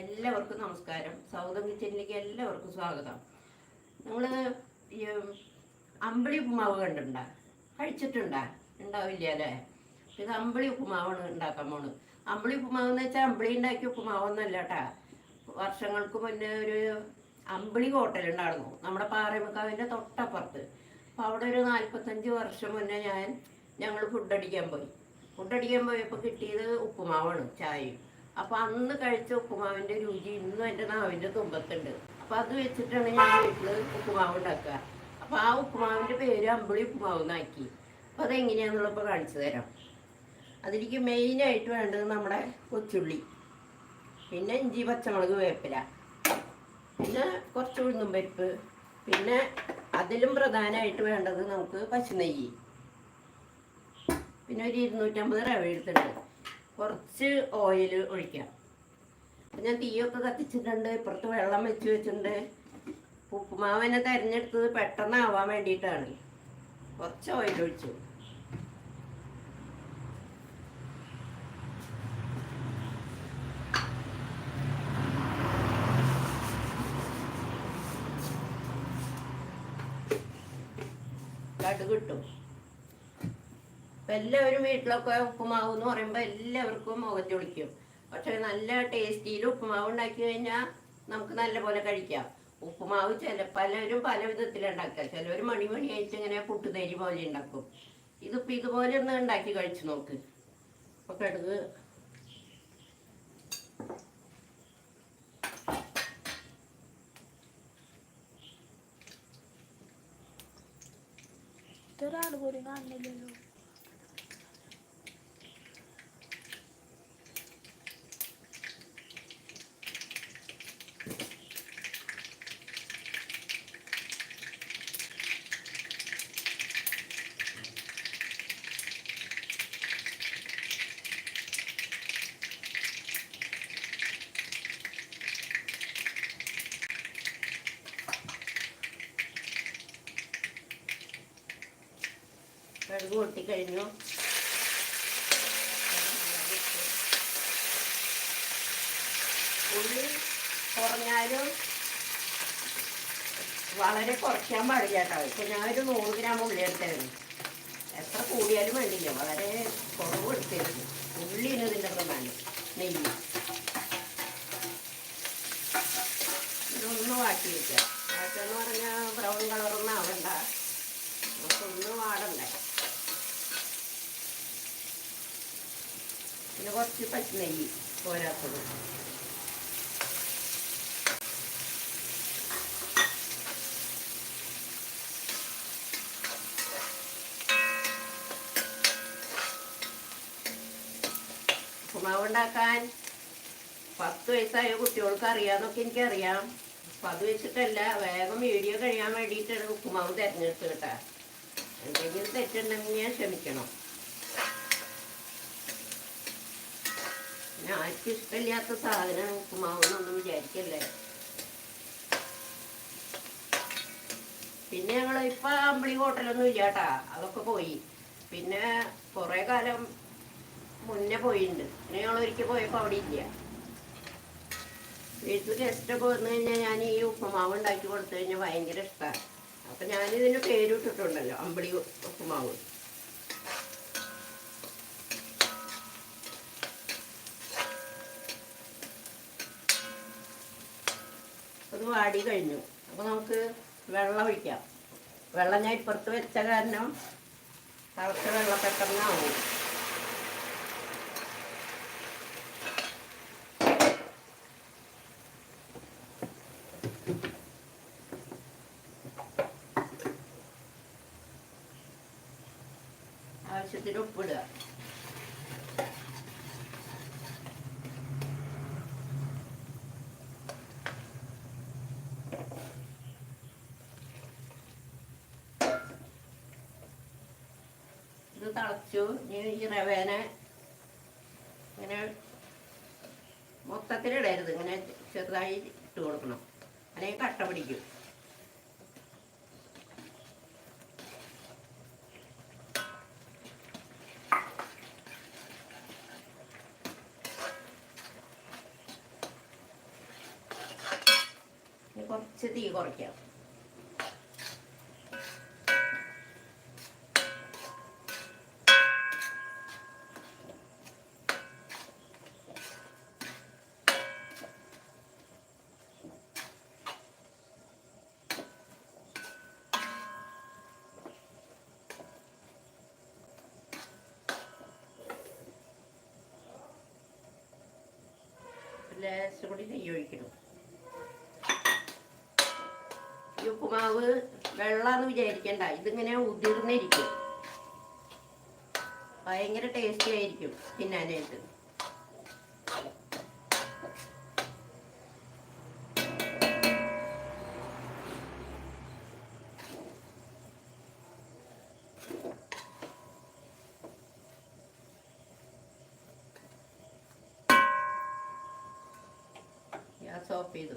എല്ലാവർക്കും നമസ്കാരം. സൗദം കിച്ചനിലേക്ക് എല്ലാവർക്കും സ്വാഗതം. നമ്മൾ ഈ അമ്പിളി ഉപ്പുമാവ് കണ്ടിട്ടുണ്ടാ? കഴിച്ചിട്ടുണ്ടാ? ഉണ്ടാവില്ല അല്ലേ ഇത് അമ്പിളി ഉപ്പുമാവാണ് ഉണ്ടാക്കാൻ പോണ് അമ്പിളി ഉപ്പുമാവ് എന്ന് വെച്ചാൽ അമ്പിളി ഉണ്ടാക്കിയ ഉപ്പുമാവൊന്നല്ല കേട്ടാ വർഷങ്ങൾക്ക് മുന്നേ ഒരു അമ്പിളി ഹോട്ടൽ ഉണ്ടായിരുന്നു. നമ്മുടെ പാറമുക്കാവിന്റെ തൊട്ടപ്പുറത്ത്. അപ്പോൾ അവിടെ ഒരു നാൽപ്പത്തഞ്ച് വർഷം മുന്നേ ഞാൻ ഞങ്ങൾ ഫുഡ് അടിക്കാൻ പോയി. ഫുഡ് അടിക്കാൻ പോയപ്പോൾ കിട്ടിയത് ഉപ്പുമാവാണ് ചായയും. അപ്പോൾ അന്ന് കഴിച്ച ഉപ്പുമാവിന്റെ രുചി ഇന്നും എന്റെ നാവിന്റെ തുമ്പത്തുണ്ട്. അപ്പോൾ അത് വെച്ചിട്ടാണ് ഞാൻ വീട്ടിൽ ഉപ്പുമാവ് ഉണ്ടാക്കുക. അപ്പോൾ ആ ഉപ്പുമാവിന്റെ പേര് അമ്പിളി ഉപ്പുമാവ് എന്നാക്കി. അപ്പോൾ അതെങ്ങനെയാണെന്നുള്ളപ്പോൾ കാണിച്ചു തരാം. അതിലേക്ക് മെയിനായിട്ട് വേണ്ടത് നമ്മുടെ കൊച്ചുള്ളി. പിന്നെ ഇഞ്ചി പച്ചമുളക് വേപ്പില. പിന്നെ കുറച്ച് ഉഴുന്നും പരിപ്പ്. പിന്നെ അതിലും പ്രധാനമായിട്ട് വേണ്ടത് നമുക്ക് പശുനെയ്യ്. പിന്നെ ഒരു ഇരുന്നൂറ്റമ്പത് റവ എടുത്തിട്ടുണ്ട്. കുറച്ച് ഓയിൽ ഒഴിക്കാം അപ്പം ഞാൻ തീയൊക്കെ കത്തിച്ചിട്ടുണ്ട് ഇപ്പുറത്ത് വെള്ളം വെച്ച് വെച്ചിട്ടുണ്ട്. ഉപ്പുമാവിനെ തിരഞ്ഞെടുത്തത് പെട്ടെന്നാവാൻ വേണ്ടിയിട്ടാണ്. കുറച്ച് ഓയിൽ ഒഴിച്ചു. കടുക് കിട്ടും ഇപ്പൊ എല്ലാവരും വീട്ടിലൊക്കെ ഉപ്പുമാവ് എന്ന് പറയുമ്പോൾ എല്ലാവർക്കും മുഖത്ത് ഒളിക്കും. പക്ഷെ നല്ല ടേസ്റ്റിയിൽ ഉപ്പുമാവ് ഉണ്ടാക്കി കഴിഞ്ഞാൽ നമുക്ക് നല്ല പോലെ കഴിക്കാം. ഉപ്പുമാവ് ചില പലരും പല വിധത്തിലുണ്ടാക്കുക ചിലവർ മണിമണിയായിട്ട് ഇങ്ങനെ പുട്ടുതേരി പോലെ ഉണ്ടാക്കും. ഇതിപ്പോ ഇതുപോലെ ഒന്ന് ഉണ്ടാക്കി കഴിച്ചു നോക്ക്. അപ്പൊ കടുക് ഇതൊരാൾ പോലും കാണുന്നില്ലല്ലോ. കടുക് പൊട്ടിക്കഴിഞ്ഞു ഉള്ളി കുറഞ്ഞാലും വളരെ കുറയ്ക്കാൻ പാടില്ല കേട്ടോ. ഇപ്പൊ ഞാനൊരു നൂറ് ഗ്രാം ഉള്ളി എടുത്തായിരുന്നു. എത്ര കൂടിയാലും വേണ്ടില്ല. വളരെ കുറവ് എടുത്തിരുന്നു. ഉള്ളി ഇതിന്റെ പ്രധാനം നെയ്യ്. ഇതൊന്ന് വാട്ടി വെക്കുക കുറച്ച് പച്ചനെയ്യ് പോരാത്തത്. ഉപ്പുമാവ് ഉണ്ടാക്കാൻ പത്ത് വയസ്സായ കുട്ടികൾക്ക് അറിയാന്നൊക്കെ എനിക്കറിയാം. അപ്പം അത് വെച്ചിട്ടല്ല വേഗം വീഡിയോ കഴിയാൻ വേണ്ടിയിട്ടാണ് ഉപ്പുമാവ് തിരഞ്ഞെടുത്ത് കേട്ടാ. എന്തെങ്കിലും തെറ്റുണ്ടെങ്കിൽ ഞാൻ ക്ഷമിക്കണം. പിന്നെ ഇഷ്ടമില്ലാത്ത സാധനം ഉപ്പുമാവെന്നൊന്നും വിചാരിക്കല്ലേ? പിന്നെ ഞങ്ങൾ ഇപ്പൊ അമ്പിളി ഹോട്ടലൊന്നും ഇല്ലാട്ടാ അതൊക്കെ പോയി. പിന്നെ കൊറേ കാലം മുന്നേ പോയിട്ടുണ്ട് പിന്നെ ഞങ്ങൾ ഒരിക്കൽ പോയപ്പോൾ അവിടെ ഇല്ല. വീട്ടിൽ ഗസ്റ്റൊക്കെ വന്നു കഴിഞ്ഞാൽ ഞാൻ ഈ ഉപ്പുമാവ് ഉണ്ടാക്കി കൊടുത്തു കഴിഞ്ഞാൽ ഭയങ്കര ഇഷ്ടമാണ് അപ്പം ഞാനിതിന് പേരിട്ടിട്ടുണ്ടല്ലോ അമ്പിളി ഉപ്പുമാവ്. അത് വാടി കഴിഞ്ഞു. അപ്പോൾ നമുക്ക് വെള്ളം ഒഴിക്കാം. വെള്ളം ഞാൻ ഇപ്പുറത്ത് വെച്ച കാരണം തിളച്ച വെള്ളം പെട്ടെന്നാവും ആവശ്യത്തിന് ഉപ്പിടുക. തിളച്ചു. ഈ റവേനെ ഇങ്ങനെ മൊത്തത്തിലിടരുത്. ഇങ്ങനെ ചെറുതായി ഇട്ട് കൊടുക്കണം. അല്ലെങ്കിൽ കട്ട പിടിക്കും. കുറച്ച് തീ കുറയ്ക്കാം. ലേശം കൂടി നെയ്യ് ഒഴിക്കണം. ഈ ഉപ്പുമാവ് വെള്ളാന്ന് വിചാരിക്കണ്ട. ഇതിങ്ങനെ ഉതിർന്നിരിക്കും. ഭയങ്കര ടേസ്റ്റി ആയിരിക്കും തിന്നാനായിട്ട്. ഗ്യാസ് ഓഫ് ചെയ്തു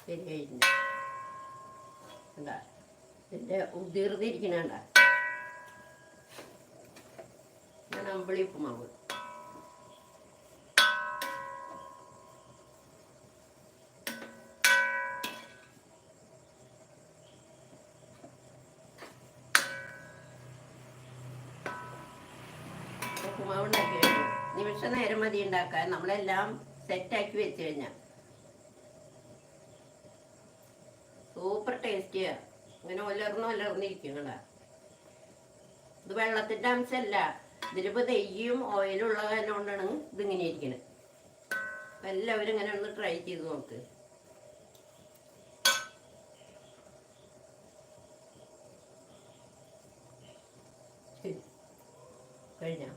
ശരി കഴിഞ്ഞു എന്താ ഇതിന്റെ ഉതിർന്നിരിക്കണണ്ട ഞാൻ അമ്പിളി ഉപ്പുമാവ് ഉപ്പുമാവ് നിമിഷ നേരം മതി ഉണ്ടാക്കാൻ. നമ്മളെല്ലാം സെറ്റാക്കി വെച്ച് കഴിഞ്ഞാൽ സൂപ്പർ ടേസ്റ്റിയാ ഇങ്ങനെ ഒലർന്ന് ഒലർന്നിരിക്കണ ഇത് വെള്ളത്തിന്റെ അംശമല്ല ഇതിലിപ്പോ നെയ്യും ഓയിലും കാരണം കൊണ്ടാണ് ഇതിങ്ങനെ ഇരിക്കണത് അപ്പൊ എല്ലാവരും ഇങ്ങനെ ഒന്ന് ട്രൈ ചെയ്ത് നോക്ക്. കഴിഞ്ഞോ?